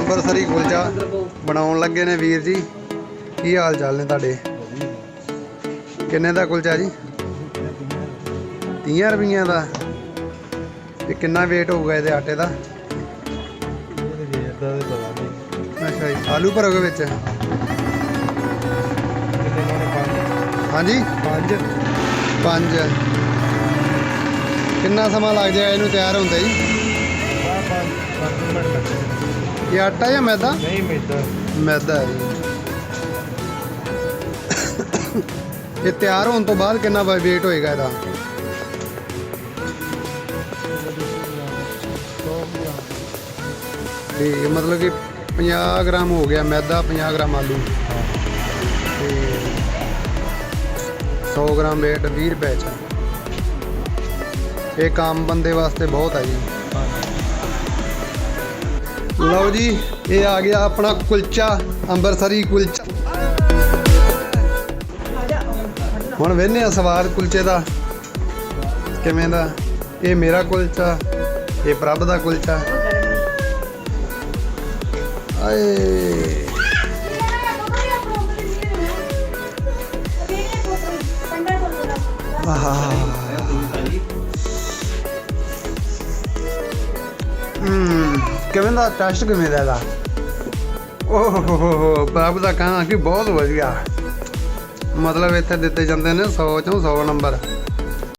ਅੰਮ੍ਰਿਤਸਰੀ ਕੁਲਚਾ ਬਣਾਉਣ ਲੱਗੇ ਨੇ ਵੀਰ ਜੀ। ਕੀ ਹਾਲ ਚਾਲ ਨੇ ਤੁਹਾਡੇ? ਕਿੰਨੇ ਦਾ ਕੁਲਚਾ ਜੀ? 30 ਰੁਪਈਆਂ ਦਾ। ਤੇ ਕਿੰਨਾ weight ਹੋਊਗਾ ਇਹਦੇ ਆਟੇ ਦਾ? ਅੱਛਾ ਜੀ, ਆਲੂ ਭਰੋਗੇ ਵਿੱਚ? ਹਾਂਜੀ? ਪੰਜ। ਪੰਜ। ਕਿੰਨਾ ਸਮਾਂ ਲੱਗ ਜਾਏਗਾ ਇਹਨੂੰ ਤਿਆਰ ਹੁੰਦਾ ਜੀ? ਇਹ ਆਟਾ ਜਾਂ ਮੈਦਾ? ਨਹੀਂ ਮਿਲਦਾ ਮੈਦਾ ਹੈ ਜੀ। ਇਹ ਤਿਆਰ ਹੋਣ ਤੋਂ ਬਾਅਦ ਕਿੰਨਾ weight ਹੋਏਗਾ ਇਹਦਾ? ਤੇ ਮਤਲਬ ਕਿ 50 ਗ੍ਰਾਮ ਹੋ ਗਿਆ ਮੈਦਾ 50 ਗ੍ਰਾਮ ਆਲੂ। ਤੇ 100 ਗ੍ਰਾਮ weight 20 ਰੁਪਏ ਚ। ਇਹ ਕੰਮ ਬੰਦੇ ਵਾਸਤੇ ਬਹੁਤ ਹੈ ਜੀ। ਲਓ ਜੀ, ਇਹ ਆ ਗਿਆ ਆਪਣਾ ਕੁਲਚਾ, ਅੰਬਰਸਰੀ ਕੁਲਚਾ। ਹੁਣ ਵੇਖਨੇ ਆ ਸਵਾਦ ਕੁਲਚੇ ਦਾ। ਕਿਵੇਂ ਦਾ? ਇਹ ਮੇਰਾ ਕੁਲਚਾ, ਇਹ ਪ੍ਰਭ ਦਾ ਕੁਲਚਾ। ਆਏ। ਆਹਾ। ਹਮ ਕਿਵੇਂ ਦਾ ਟੈਸਟ ਕਿਵੇਂ ਦਾ ਇਹਦਾ? ਓਹ ਹੋ ਹੋ ਹੋ ਪ੍ਰਭ ਦਾ ਕਹਿਣਾ ਕਿ ਬਹੁਤ ਵਧੀਆ। ਮਤਲਬ ਇੱਥੇ ਦਿੱਤੇ ਜਾਂਦੇ ਨੇ 100 ਚੋਂ 100 ਨੰਬਰ।